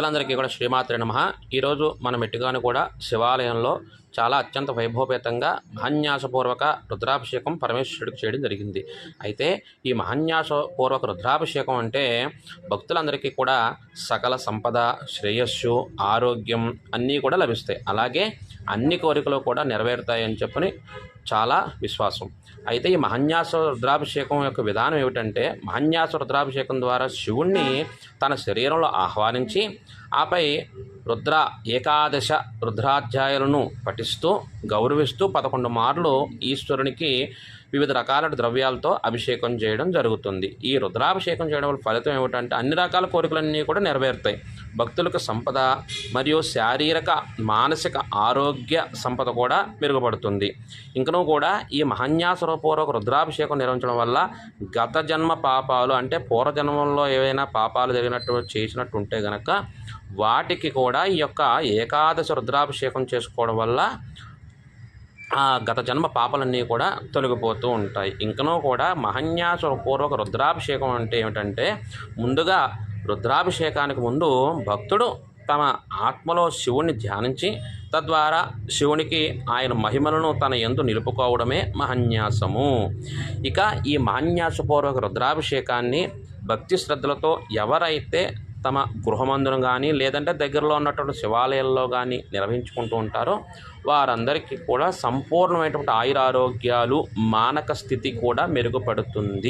భక్తులందరికీ కూడా శ్రీమాత్రి నమ. ఈరోజు మన ఎట్టుగాను కూడా శివాలయంలో చాలా అత్యంత వైభవపేతంగా మహాన్యాసపూర్వక రుద్రాభిషేకం పరమేశ్వరుడికి చేయడం జరిగింది. అయితే ఈ మహాన్యాసపూర్వక రుద్రాభిషేకం అంటే భక్తులందరికీ కూడా సకల సంపద శ్రేయస్సు ఆరోగ్యం అన్నీ కూడా లభిస్తాయి. అలాగే అన్ని కోరికలు కూడా నెరవేరుతాయని చెప్పని చాలా విశ్వాసం. అయితే ఈ మహన్యాస రుద్రాభిషేకం యొక్క విధానం ఏమిటంటే మహన్యాస రుద్రాభిషేకం ద్వారా శివుణ్ణి తన శరీరంలో ఆహ్వానించి ఆపై రుద్ర ఏకాదశ రుద్రాధ్యాయులను పఠిస్తూ గౌరవిస్తూ పదకొండు మార్లు ఈశ్వరునికి వివిధ రకాల ద్రవ్యాలతో అభిషేకం చేయడం జరుగుతుంది. ఈ రుద్రాభిషేకం చేయడం వల్ల ఫలితం ఏమిటంటే అన్ని రకాల కోరికలన్నీ కూడా నెరవేరుతాయి. భక్తులకు సంపద మరియు శారీరక మానసిక ఆరోగ్య సంపద కూడా మెరుగుపడుతుంది. ఇంకనూ కూడా ఈ మహన్యాసపూర్వక రుద్రాభిషేకం నిర్వహించడం వల్ల గత జన్మ పాపాలు అంటే పూర్వజన్మంలో ఏవైనా పాపాలు జరిగినట్టు చేసినట్టు ఉంటే గనక వాటికి కూడా ఈ యొక్క ఏకాదశి రుద్రాభిషేకం చేసుకోవడం వల్ల ఆ గత జన్మ పాపలన్నీ కూడా తొలగిపోతూ ఉంటాయి. ఇంకనూ కూడా మహన్యాస పూర్వక రుద్రాభిషేకం అంటే ఏమిటంటే ముందుగా రుద్రాభిషేకానికి ముందు భక్తుడు తమ ఆత్మలో శివుణ్ణి ధ్యానించి తద్వారా శివునికి ఆయన మహిమలను తన ఎందు నిలుపుకోవడమే మహన్యాసము. ఇక ఈ మహన్యాసపూర్వక రుద్రాభిషేకాన్ని భక్తి శ్రద్ధలతో ఎవరైతే తమ గృహమందును కానీ లేదంటే దగ్గరలో ఉన్నటువంటి శివాలయాల్లో కానీ నిర్వహించుకుంటూ ఉంటారో వారందరికీ కూడా సంపూర్ణమైనటువంటి ఆయురారోగ్యాలు మానక స్థితి కూడా మెరుగుపడుతుంది.